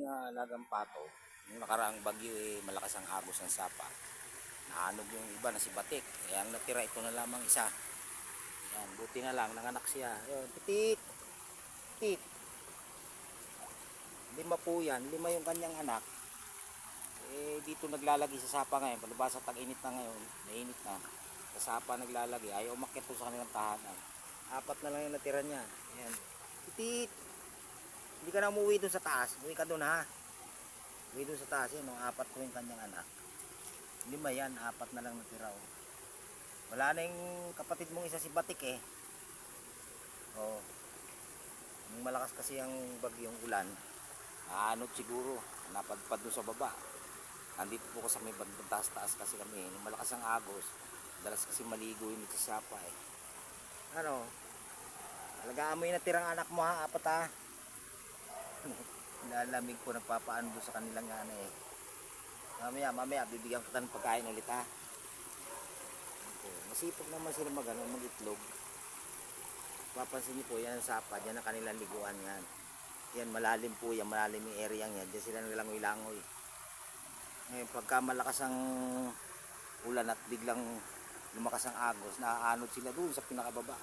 Nga alagang pato, yung nakaraang bagyo eh, malakas ang agos ng sapa. Naanog yung iba na si Batik. Kaya ang natira ito na lamang isa. Yan, buti na lang, nanganak siya. Ayun, pitit! Pitit! Lima po yan, lima yung kanyang anak. Eh, dito naglalagi sa sapa ngayon. Palibasa tag-init na ngayon. Mainit na. Sa sapa naglalagi. Ayaw umakyat po sa kanilang tahanan. Apat na lang yung natira niya. Ayan. Pitit! Hindi ka na umuwi doon sa taas. Umuwi ka doon ha. Umuwi doon sa taas yun. Nung apat po yung kanyang anak. Lima yan. Apat na lang natira. Oh. Wala na yung kapatid mong isa si Batik eh. Oh. Yung malakas kasi ang bagyong ulan. Aanot siguro. Napadpad doon sa baba. Nandito po ko sa may bandang taas-taas kasi kami. Nung malakas ang agos. Dalas kasi maligo yun sa sapa eh. Ano? Alagaan mo yung natirang anak mo ha. Apat ha. Lalamig po nagpapaano doon sa kanilang ano eh. Mamaya, mamaya, bibigyan kita ng pagkain ulit ha. Masipag naman sila mag, ano, mag-itlog. Papansin niyo po, yan ang sapa, dyan ang kanilang liguan yan. Yan, malalim po yan, malalim yung area yan. Dyan sila nilangoy-langoy. Ngayon, pagka malakas ang ulan at biglang lumakas ang agos, naaanod sila doon sa pinakababa.